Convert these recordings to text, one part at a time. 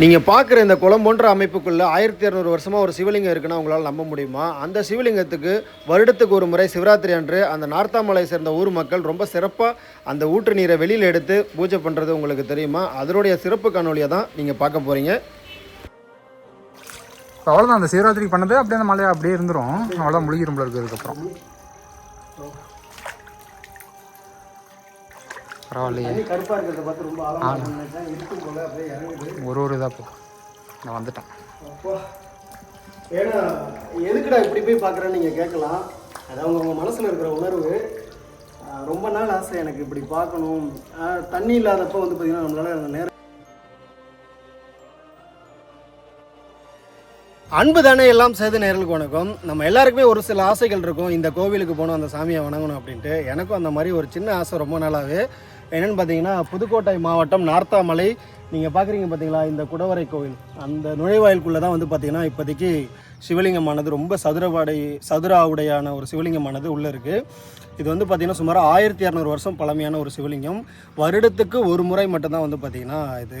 நீங்கள் பார்க்குற இந்த குளம்போன்ற அமைப்புக்குள்ளே ஆயிரத்தி இரநூறு வருஷமாக ஒரு சிவலிங்கம் இருக்குன்னா உங்களால் நம்ப முடியுமா? அந்த சிவலிங்கத்துக்கு வருடத்துக்கு ஒரு முறை சிவராத்திரி அன்று அந்த நார்த்தாமலை சேர்ந்த ஊர் மக்கள் ரொம்ப சிறப்பாக அந்த ஊற்று நீரை வெளியில் எடுத்து பூஜை பண்ணுறது உங்களுக்கு தெரியுமா? அதனுடைய சிறப்பு காணொலியை தான் நீங்கள் பார்க்க போகிறீங்க அவ்வளோதான் அந்த சிவராத்திரிக்கு பண்ணது அப்படியே அந்த மலையை அப்படியே இருந்துடும் அவ்வளோதான் முழுகிரும் போல பரவாயில்லையே. கருப்பாக இருக்கிறத பார்த்து ரொம்ப ஆழமாக ஒரு ஒரு இதாக போ நான் வந்துட்டேன். ஏன்னா எதுக்குடா இப்படி போய் பார்க்குறேன்னு நீங்கள் கேட்கலாம். அது அவங்க அவங்க மனசில் இருக்கிற உணர்வு. ரொம்ப நாள் ஆசை எனக்கு இப்படி பார்க்கணும். தண்ணி இல்லாதப்போ வந்து பார்த்தீங்கன்னா நம்மளால நேரம் அன்பு தானே எல்லாம் செய்த நேர்களுக்கு வணக்கம். நம்ம எல்லாருக்குமே ஒரு சில ஆசைகள் இருக்கும். இந்த கோவிலுக்கு போகணும் அந்த சாமியை வணங்கணும் அப்படின்ட்டு. எனக்கும் அந்த மாதிரி ஒரு சின்ன ஆசை ரொம்ப நாளாகவே என்னென்னு பார்த்தீங்கன்னா புதுக்கோட்டை மாவட்டம் நார்த்தாமலை. நீங்கள் பார்க்குறீங்க பார்த்தீங்களா இந்த குடவரை கோவில். அந்த நுழைவாயிலுக்குள்ளே தான் வந்து பார்த்தீங்கன்னா இப்போதைக்கு சிவலிங்கமானது ரொம்ப சதுரவாடை சதுராவுடையான ஒரு சிவலிங்கமானது உள்ளே இருக்குது இது வந்து பார்த்திங்கன்னா சுமார் ஆயிரத்தி இரநூறு வருஷம் பழமையான ஒரு சிவலிங்கம். வருடத்துக்கு ஒரு முறை மட்டும்தான் வந்து பார்த்திங்கன்னா இது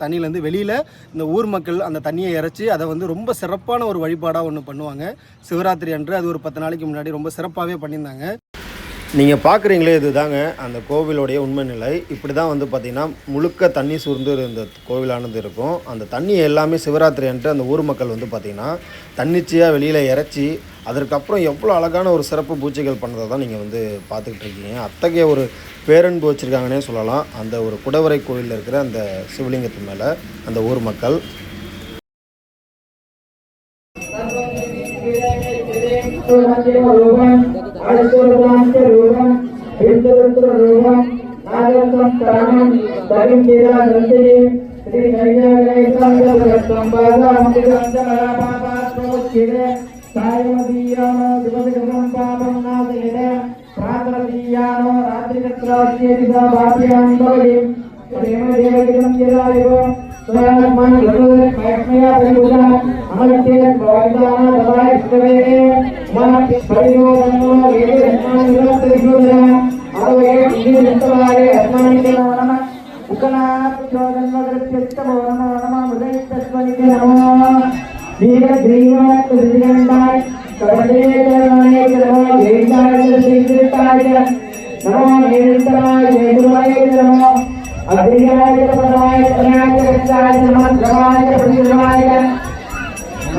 தண்ணியிலேருந்து வெளியில் இந்த ஊர் மக்கள் அந்த தண்ணியை இறைச்சி அதை வந்து ரொம்ப சிறப்பான ஒரு வழிபாடாக ஒன்று பண்ணுவாங்க. சிவராத்திரி அன்று அது ஒரு பத்து நாளைக்கு முன்னாடி ரொம்ப சிறப்பாகவே பண்ணியிருந்தாங்க. நீங்கள் பார்க்குறீங்களே இதுதாங்க அந்த கோவிலுடைய உண்மை நிலை. இப்படி தான் வந்து பார்த்திங்கன்னா முழுக்க தண்ணி சூழ்ந்து இந்த கோவிலானது இருக்கும். அந்த தண்ணி எல்லாமே சிவராத்திரி அன்று அந்த ஊர் மக்கள் வந்து பார்த்திங்கன்னா தன்னிச்சையாக வெளியில் இறச்சி அதற்கப்புறம் எவ்வளோ அழகான ஒரு சிறப்பு பூஜைகள் பண்ணுறதை தான் நீங்கள் வந்து பார்த்துக்கிட்டு இருக்கீங்க. அத்தகைய ஒரு பேரன்பு வச்சுருக்காங்கன்னே சொல்லலாம். அந்த ஒரு குடவரை கோவிலில் இருக்கிற அந்த சிவலிங்கத்து மேலே அந்த ஊர் மக்கள். కాళేశ్వరభాంత రూపం హిందరుత్ర రూపం నాగరత్నం ప్రాణం ధరించేలా గ్రంథిని శ్రీ కైలాగరేతంబాధాముఖిరే సాయమదీయానో అమృతే భవదాన దదాయిష్టవేనే మన పరియోధనో వేద జ్ఞానముల తెలుసున అరవై ఇది ఎంతవారే అస్మానికే నమః. ఉకనాత్మోధనో దృప్తిష్ట భవనో నమః ఉదయిస్తస్వనికే నమః వీర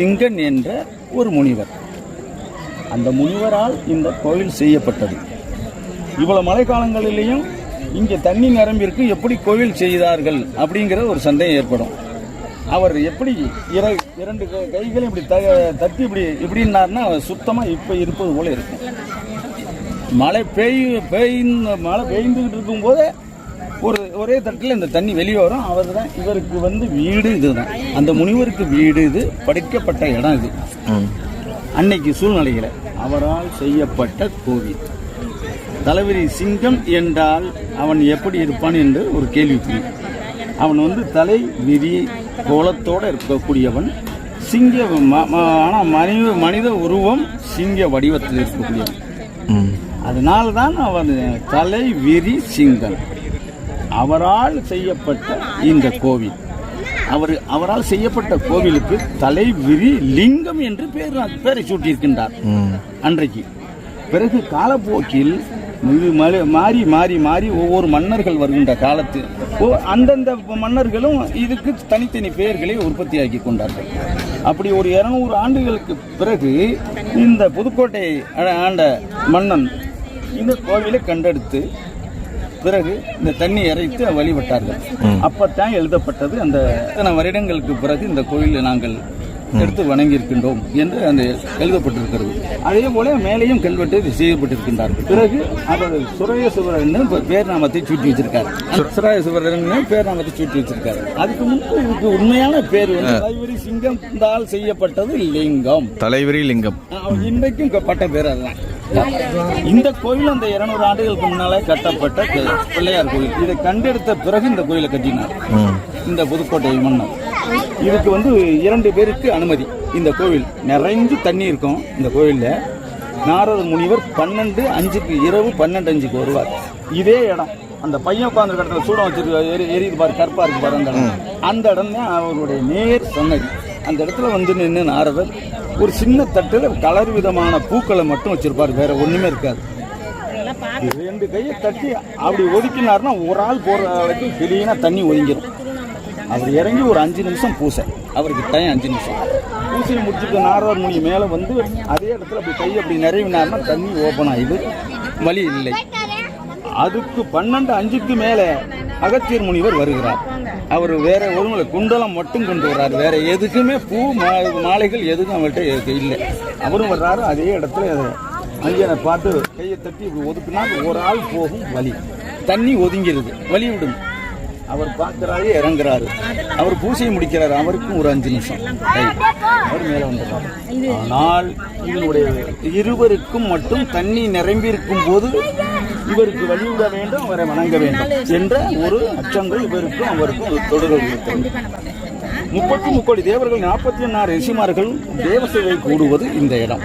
சிங்கன் என்ற ஒரு முனிவர். அந்த முனிவரால் இந்த கோயில் செய்யப்பட்டது. இவ்வளோ மழைக்காலங்களிலேயும் இங்கே தண்ணி நிரம்பியிருக்கு எப்படி கோவில் செய்தார்கள் அப்படிங்கிற ஒரு சந்தேகம் ஏற்படும். அவர் எப்படி இர இரண்டு கைகளும் இப்படி த தட்டி இப்படி இப்படின்னார்னா சுத்தமாக இப்போ இருப்பது போல இருக்கும் மழை பெய் பெய்ந்து மழை பெய்ந்துக்கிட்டு இருக்கும்போதே ஒரு ஒரே தட்டில் இந்த தண்ணி வெளியே வரும். அவர் தான் இவருக்கு வந்து வீடு இதுதான். அந்த முனிவருக்கு வீடு இது படைக்கப்பட்ட இடம் இது. அன்னைக்கு சூழ்நிலைகளை அவரால் செய்யப்பட்ட கோவில். தலைவரி சிங்கம் என்றால் அவன் எப்படி இருப்பான் என்று ஒரு கேள்விக்குறி அவன் வந்து தலை விரி கோலத்தோடு இருக்கக்கூடியவன். சிங்க ம- ம- ஆனா மனித மனித உருவம் சிங்க வடிவத்தில் இருக்கக்கூடியவன். அதனால தான் அவர் தலை விரி சிங்கன் அவரால் செய்யப்பட்ட இந்த கோவில். அவர் அவரால் செய்யப்பட்ட கோவிலுக்கு தலை விரி லிங்கம் என்று பேர் பேரை சூட்டியிருக்கின்றார் அன்றைக்கு. பிறகு காலப்போக்கில் இது மாறி மாறி மாறி ஒவ்வொரு மன்னர்கள் வருகின்ற காலத்து அந்தந்த மன்னர்களும் இதுக்கு தனித்தனி பெயர்களை உற்பத்தியாக்கி கொண்டார்கள். அப்படி ஒரு இருநூறு ஆண்டுகளுக்கு பிறகு இந்த புதுக்கோட்டை ஆண்ட மன்னன் இந்த கோவிலை கண்டெடுத்து பிறகு இந்த தண்ணி இறைத்து வழிபட்டார்கள். அப்பத்தான் எழுதப்பட்டது அந்த இத்தனை வருடங்களுக்கு பிறகு இந்த கோயிலை நாங்கள் எடுத்து வணங்கி இருக்கின்றோம் என்று அந்த எழுதப்பட்டிருக்கிறது. அதே போல மேலேயும் கல்வெட்டு செய்யப்பட்டிருக்கின்றார்கள். பிறகு அவர் சுரேசுவரன் பேர் நாமத்தை சூட்டி வச்சிருக்காரு. சுரேசுவரன் பேர் நாமத்தை சூட்டி வச்சிருக்காரு. அதுக்கு முன்பு இதுக்கு உண்மையான பேர் வந்து தலைவரி சிங்கம் செய்யப்பட்டது லிங்கம். தலைவரி லிங்கம். இன்றைக்கும் பட்ட பேர் அதுதான். இந்த கோயில் அந்த இருநூறு ஆண்டுகளுக்கு முன்னாலே கட்டப்பட்ட பிள்ளையார் கோயில். இதை கண்டெடுத்த பிறகு இந்த கோயிலை கட்டினார். இந்த புதுக்கோட்டை மன்னர். இதுக்கு வந்து இரண்டு பேருக்கு அனுமதி. இந்த கோவில் நிறைஞ்சு தண்ணி இருக்கும் இந்த கோயில்ல நாரத முனிவர் பன்னெண்டு அஞ்சுக்கு இரவு பன்னெண்டு அஞ்சுக்கு வருவார். இதே இடம். அந்த பையன் உட்கார்ந்த இடத்துல சூடம் வச்சிருக்க எரி எரியுது பாரு கருப்பா இருக்கு பாரு அந்த இடம். அந்த இடம் தான் அவருடைய நேர் சன்னதி. அந்த இடத்துல வந்து நின்று நாரதர் ஒரு சின்ன தட்டில் கலர் விதமான பூக்களை மட்டும் வச்சிருப்பார். வேற ஒண்ணுமே இருக்காது. ரெண்டு கையை தட்டி அப்படி ஒதுக்கினார்னா ஒரு ஆள் போற அளவுக்கு கிளீனா தண்ணி ஒதுங்கிடும் அவர் இறங்கி ஒரு அஞ்சு நிமிஷம் பூசை. அவருக்கு டைம் அஞ்சு நிமிஷம். பூசையை முடிச்சுட்டு நாரதர் முனி மேலே வந்து அதே இடத்துல அப்படி கை அப்படி நிறைவினார்னா தண்ணி ஓப்பன் ஆயிடுது வழி இல்லை. அதுக்கு பன்னெண்டு அஞ்சுக்கு மேலே அகத்தியர் முனிவர் வருகிறார். அவர் வேற ஒருமுறை குண்டலம் மட்டும் கொண்டு வர்றாரு. வேற எதுக்குமே பூ மா- மாலைகள் எதுக்கும் அவர்கிட்ட இல்லை. அவரும் வர்றாரு அதே இடத்துல அஞ்சனை பார்த்து கையை தட்டி இப்படி ஒதுக்குனா ஒரு ஆள் போகும் வலி. தண்ணி ஒதுங்கிருது. வலி விடும். அவர் பார்க்குறாரு இறங்குறாரு. அவர் பூசையை முடிக்கிறாரு. அவருக்கும் ஒரு அஞ்சு நிமிஷம். அவர் மேலே வந்துடுறாரு ஆனால் இவனுடைய இருவருக்கும் மட்டும் தண்ணி நிரம்பி இருக்கும் போது இவருக்கு வழிவிட வேண்டும் அவரை வணங்க வேண்டும் என்ற ஒரு அச்சங்கள் இவருக்கும் அவருக்கும் தொடர்பு முப்பத்தி முக்கோடி தேவர்கள் நாற்பத்தி ஒன்னாறு ரிஷிமார்கள் தேவசேவை கூடுவது இந்த இடம்.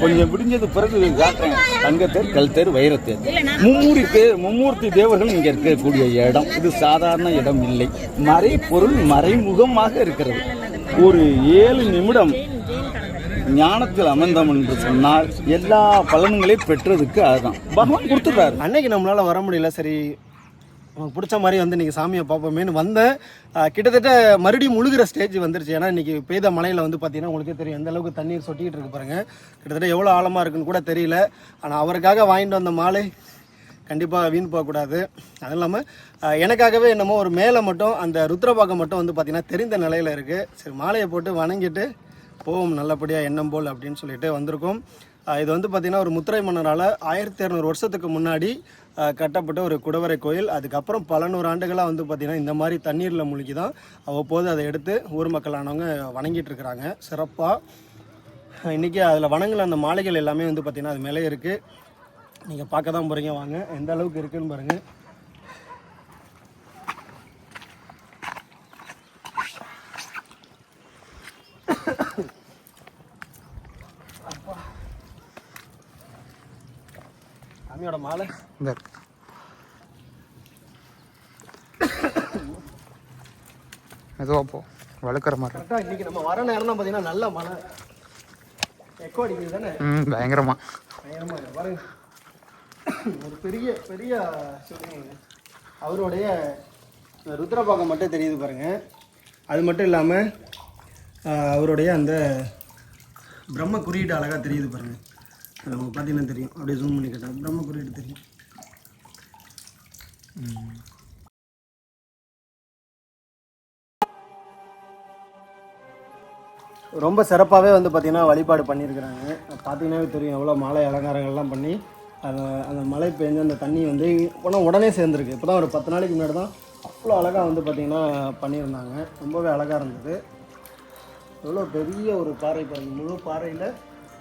கொஞ்சம் விடிஞ்சது பிறகு காட்டுறேன். தங்கத்தேர் கல்தேர் வைரத்தேர். மும்மூரி தேர் மும்மூர்த்தி தேவர்கள் இங்கே இருக்கக்கூடிய இடம். இது சாதாரண இடம் இல்லை. மறைப்பொருள் மறைமுகமாக இருக்கிறது. ஒரு ஏழு நிமிடம் ஞானத்தில் அமர்ந்தம் என்று சொன்னால் எல்லா பலன்களையும் பெற்றதுக்கு அதுதான். பகவான் கொடுத்துட்டாரு. அன்னைக்கு நம்மளால வர முடியல. சரி நமக்கு பிடிச்ச மாதிரி வந்து இன்றைக்கி சாமியை பார்ப்போமேன்னு வந்தேன். கிட்டத்தட்ட மறுபடியும் முழுகிற ஸ்டேஜ் வந்துருச்சு. ஏன்னா இன்றைக்கி பெய்த மலையில் வந்து பார்த்தீங்கன்னா உங்களுக்கே தெரியும் எந்த அளவுக்கு தண்ணீர் சொட்டிக்கிட்டு இருக்கு பாருங்கள் கிட்டத்தட்ட எவ்வளோ ஆழமாக இருக்குன்னு கூட தெரியல. ஆனால் அவருக்காக வாங்கிட்டு வந்த மாலை கண்டிப்பாக வீண் போகக்கூடாது அதுவும் இல்லாமல் எனக்காகவே என்னமோ ஒரு மேலே மட்டும் அந்த ருத்ரபாகம் மட்டும் வந்து பார்த்தீங்கன்னா தெரிந்த நிலையில் இருக்குது சரி மாலையை போட்டு வணங்கிட்டு போவோம் நல்லபடியாக எண்ணம் போல் அப்படின்னு சொல்லிட்டு வந்திருக்கோம். இது வந்து பார்த்திங்கன்னா ஒரு முத்திரை மன்னரால் ஆயிரத்தி இரநூறு வருஷத்துக்கு முன்னாடி கட்டப்பட்ட ஒரு குடவரை கோயில். அதுக்கப்புறம் பல நூறு ஆண்டுகளாக வந்து பார்த்திங்கன்னா இந்த மாதிரி தண்ணீரில் முழுகி தான் அவ்வப்போது அதை எடுத்து ஊர் மக்களானவங்க வணங்கிட்டு இருக்கிறாங்க. சிறப்பாக இன்றைக்கி அதில் வணங்கல அந்த மாலைகள் எல்லாமே வந்து பார்த்திங்கன்னா அது மேலே இருக்குது நீங்கள் பார்க்க தான் போகிறீங்க வாங்க. எந்த அளவுக்கு இருக்குன்னு பாருங்கள் மாலை? இந்த இருக்கு. மெதுவா போ. வழுக்கிற மாதிரி. கரெக்டாக இன்றைக்கி நம்ம வர நேரம் தான் பார்த்தீங்கன்னா நல்ல மழை. எக்கோ அடிக்குது தானே? ம் பயங்கரமா. பயங்கரமாக பாருங்க. ஒரு பெரிய பெரிய அவருடைய ருத்ரபாகம் மட்டும் தெரியுது பாருங்க. அது மட்டும் இல்லாமல் அவருடைய அந்த பிரம்ம குறியீடு அழகாக தெரியுது பாருங்க. அது உங்களுக்கு பார்த்தீங்கன்னா தெரியும். அப்படியே ஜூம் பண்ணி கேட்டால் பிரம்மபுரி எடுத்து தெரியும். ரொம்ப சிறப்பாகவே வந்து பார்த்திங்கன்னா வழிபாடு பண்ணியிருக்கிறாங்க. பார்த்தீங்கன்னாவே தெரியும் எவ்வளோ மாலை அலங்காரங்கள்லாம் பண்ணி அந்த அந்த மழை பெஞ்சு அந்த தண்ணி வந்து போனால் உடனே சேர்ந்துருக்கு. இப்போ தான் ஒரு பத்து நாளைக்கு முன்னாடி தான் அவ்வளோ அழகாக வந்து பார்த்திங்கன்னா பண்ணியிருந்தாங்க. ரொம்பவே அழகாக இருந்தது. எவ்வளோ பெரிய ஒரு பாறை பாருங்கள் முழு பாறையில்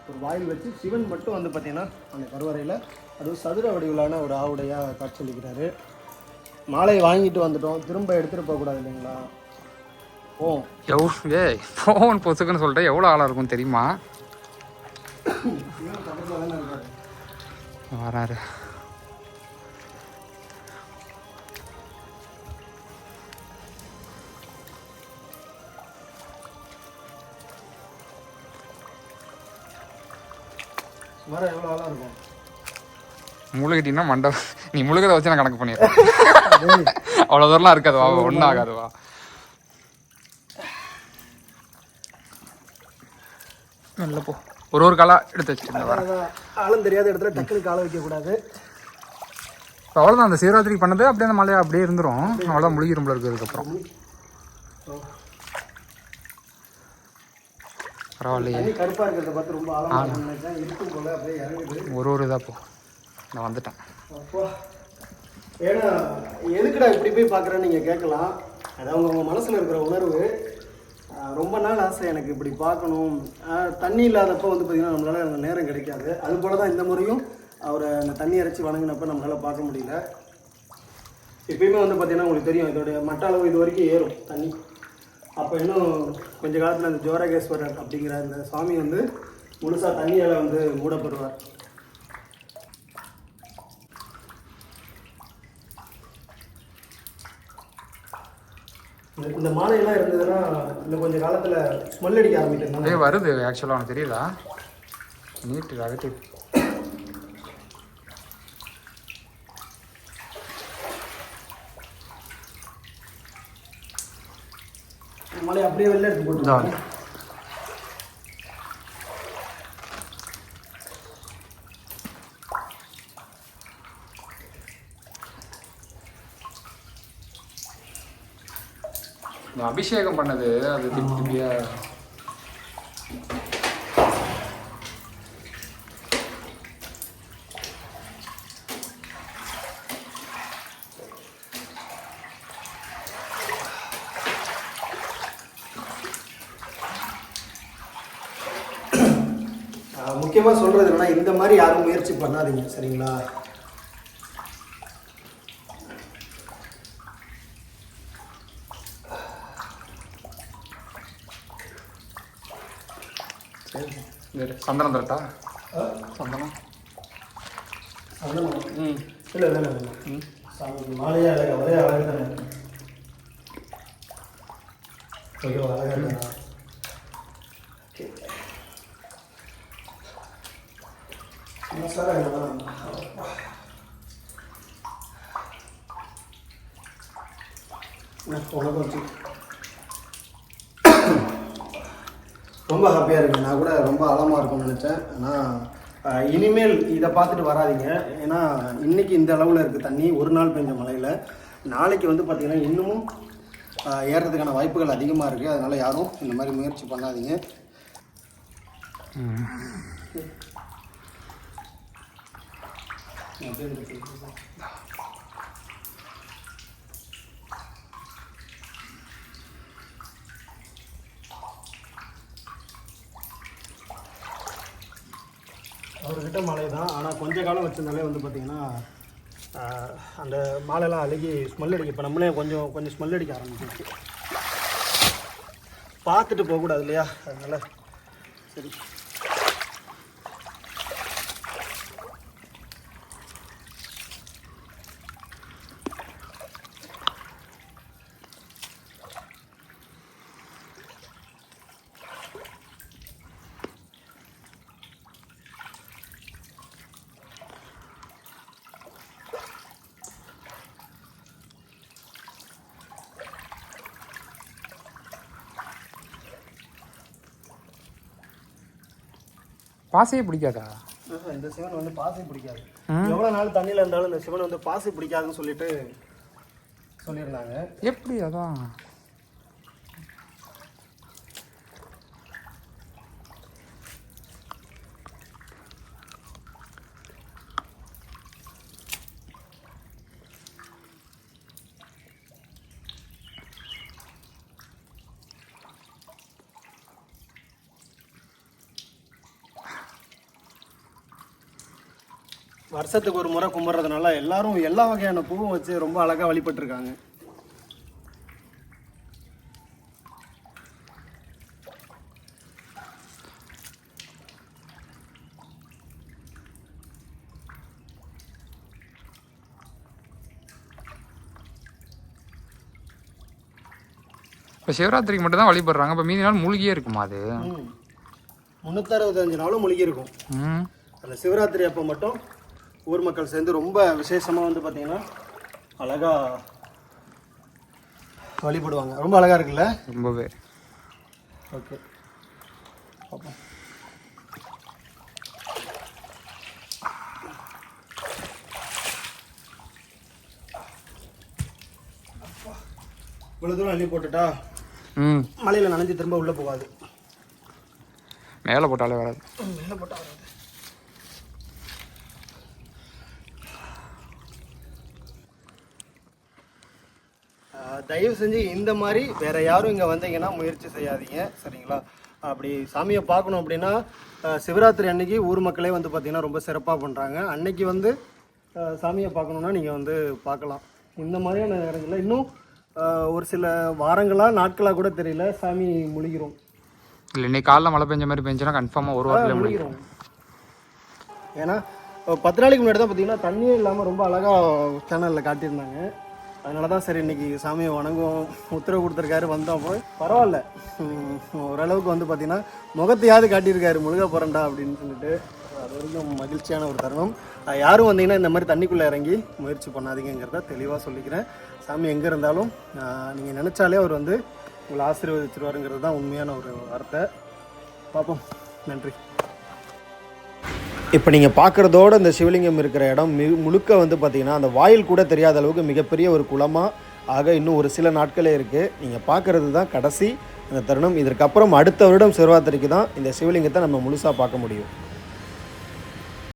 ஒரு வாயில் வச்சு சிவன் மட்டும் வந்து பார்த்திங்கன்னா அந்த கருவறையில் அதுவும் சதுர வடிவிலான ஒரு ஆவுடையாக காட்சியளிக்கிறாரு மாலை வாங்கிட்டு வந்துட்டோம். திரும்ப எடுத்துகிட்டு போகக்கூடாது இல்லைங்களா? ஓ எவ்வளோ ஏய் ஃபோன் பொசுக்குன்னு சொல்லிட்டு எவ்வளோ ஆளாக இருக்கும் தெரியுமா? வராரு. மரம் எவ்வளோ ஆளாக இருக்கும். முழுகிட்டீங்கன்னா மண்டை நீ முழுகதை வச்சு நான் கணக்கு பண்ணிடுறேன். அவ்வளோ தூரம்லாம் இருக்காது வா ஒன்றும் ஆகாது வா. நல்ல போ. ஒரு ஒரு காலா எடுத்து அதான் ஆளும் தெரியாத இடத்துல டக்குனு காலை வைக்கக்கூடாது. இப்போ அவ்வளோதான் அந்த சிவராத்திரி பண்ணது அப்படியே அந்த மலையை அப்படியே இருந்துரும். அவ்வளோதான் முழுகிரும்புல இருக்கு அதுக்கப்புறம் பரவாயில்லையே. கருப்பாக இருக்கிறத பார்த்து ரொம்ப ஆழமாக நினைச்சேன். இருக்கும் போல அப்படியே இறங்குது. ஒரு ஒரு இதாக போ. நான் வந்துட்டேன். அப்பா. ஏன்னா எதுக்குடா இப்படி போய் பார்க்குறேன்னு நீங்கள் கேட்கலாம். அது அவங்க அவங்க மனசில் இருக்கிற உணர்வு. ரொம்ப நாள் ஆசை எனக்கு இப்படி பார்க்கணும். தண்ணி இல்லாதப்போ வந்து பார்த்திங்கன்னா நம்மளால் அந்த நேரம் கிடைக்காது. அது போல தான் இந்த முறையும் அவரை அந்த தண்ணி இறைச்சி வணங்கினப்ப நம்மளால் பார்க்க முடியல. எப்பயுமே வந்து பார்த்திங்கன்னா உங்களுக்கு தெரியும் இதோடைய மட்ட அளவு இது வரைக்கும் ஏறும் தண்ணி. அப்போ இன்னும் கொஞ்ச காலத்தில் அந்த ஜோரகேஸ்வரர் அப்படிங்கிற அந்த சுவாமி வந்து முழுசாக தண்ணியால் வந்து மூடப்படுவார். இந்த- இந்த மாலையெல்லாம் இருந்ததுன்னா இந்த கொஞ்சம் காலத்தில் ஸ்மெல் அடிக்க ஆரம்பிக்கிறதுனால வருது ஆக்சுவலாக உனக்கு தெரியுதா? நீட்டு அகட்டி இந்த மாலையை அப்படியே வெளில எடுத்து போட்டு அபிஷேகம் பண்ணது அது திருப்பி திருப்பியா முக்கியமாக சொல்கிறது என்னன்னா இந்த மாதிரி யாரும் முயற்சி பண்ணாதீங்க சரிங்களா? சந்தனம் தரட்டா? சந்தனம். ம். இல்லை இல்லை இல்லை சாமி மாலையே அழகா ஒரே அழகு தானே? ஐயோ அழகா இருக்கா Okay. மசாலா என்னன்னா உனக்கு வச்சு ரொம்ப ஹாப்பியாக இருக்கு நான் கூட ரொம்ப ஆழமாக இருக்கும்னு நினச்சேன் ஆனால் இனிமேல் இதை பார்த்துட்டு வராதீங்க ஏன்னா இன்னைக்கு இந்த அளவில் இருக்குது தண்ணி ஒரு நாள் பெஞ்ச மழையில் நாளைக்கு வந்து பார்த்திங்கன்னா இன்னமும் ஏறுறதுக்கான வாய்ப்புகள் அதிகமாக இருக்குது அதனால் யாரும் இந்த மாதிரி முயற்சி பண்ணாதீங்க. அவர்கிட்ட மாலை தான். ஆனால் கொஞ்ச காலம் வச்சிருந்தாலே வந்து பார்த்திங்கன்னா அந்த மாலைலாம் அழுகி ஸ்மெல் அடிக்க இப்போ நம்மளே கொஞ்சம் கொஞ்சம் ஸ்மெல் அடிக்க ஆரம்பிச்சிருச்சு. பார்த்துட்டு போகக்கூடாது இல்லையா? அதனால் சரி. பாசையே பிடிக்காதா? இந்த சிவன் வந்து பாசி பிடிக்காது. எவ்வளோ நாள் தண்ணியில் இருந்தாலும் இந்த சிவன் வந்து பாசி பிடிக்காதுன்னு சொல்லிட்டு சொல்லியிருந்தாங்க. எப்படி அதான்? வருஷத்துக்கு ஒரு முறை கும்பிட்றதுனால எல்லாரும் எல்லா வகையான பூவும் வச்சு ரொம்ப அழகாக வழிபட்டுருக்காங்க. இப்போ சிவராத்திரிக்கு மட்டும் தான் வழிபடுறாங்க. இப்போ மீதி நாள் மூழ்கியே இருக்குமா அது? முந்நூற்றறுபத்தஞ்சு நாளும் மூழ்கி இருக்கும். அந்த சிவராத்திரி அப்போ மட்டும் ஊர் மக்கள் சேர்ந்து ரொம்ப விசேஷமாக வந்து பார்த்தீங்கன்னா அழகா வழிபடுவாங்க. ரொம்ப அழகா இருக்குல்ல? ரொம்பவே. ஓகே. இவ்வளோ தூரம் அள்ளி போட்டுட்டா ம். மலையில் நனைஞ்சு திரும்ப உள்ளே போகாது. மேலே போட்டாலே வராது. மேலே போட்டால் வராது. தயவு செஞ்சு இந்த மாதிரி வேற யாரும் இங்கே வந்தீங்கன்னா முயற்சி செய்யாதீங்க சரிங்களா? அப்படி சாமியை பார்க்கணும் அப்படின்னா சிவராத்திரி அன்னைக்கு ஊர் மக்களே வந்து பார்த்தீங்கன்னா ரொம்ப சிறப்பாக பண்ணுறாங்க அன்னைக்கு வந்து சாமியை பார்க்கணுன்னா நீங்கள் வந்து பார்க்கலாம். இந்த மாதிரியான நேரங்களில் இன்னும் ஒரு சில வாரங்களாக நாட்களாக கூட தெரியல சாமி முழுகிறோம். இல்லை இன்னைக்கு காலைல மழை பெஞ்ச மாதிரி பெஞ்சுன்னா கன்ஃபார்மாக ஒரு வாரத்தில் முழுகிறோம். ஏன்னா பத்து நாளைக்கு முன்னாடி தான் பார்த்தீங்கன்னா தண்ணியே இல்லாமல் ரொம்ப அழகாக சேனலில் காட்டியிருந்தாங்க. அதனால தான் சரி இன்னைக்கு சாமியை வணங்கும் உத்தரவு கொடுத்துருக்காரு வந்தோம். போய் பரவாயில்ல ஓரளவுக்கு வந்து பார்த்தீங்கன்னா முகத்தையாவது காட்டியிருக்காரு முழுக போகிறண்டா அப்படின்னு சொல்லிட்டு. அது வரைக்கும் மகிழ்ச்சியான ஒரு தருணம். யாரும் வந்தீங்கன்னா இந்த மாதிரி தண்ணிக்குள்ளே இறங்கி முயற்சி பண்ணாதீங்கிறத தெளிவாக சொல்லிக்கிறேன். சாமி எங்கே இருந்தாலும் நீங்கள் நினச்சாலே அவர் வந்து உங்களை ஆசீர்வதிச்சிருவாருங்கிறது தான் உண்மையான ஒரு வார்த்தை. பார்ப்போம். நன்றி. இப்போ நீங்கள் பார்க்குறதோட இந்த சிவலிங்கம் இருக்கிற இடம் மி முழுக்க வந்து பார்த்தீங்கன்னா அந்த வாயில் கூட தெரியாத அளவுக்கு மிகப்பெரிய ஒரு குளமாக ஆக இன்னும் ஒரு சில நாட்களே இருக்குது நீங்கள் பார்க்குறது தான் கடைசி. அந்த தருணம். இதற்கப்புறம் அடுத்த வருடம் சிவராத்திரிக்கு தான் இந்த சிவலிங்கத்தை நம்ம முழுசாக பார்க்க முடியும்.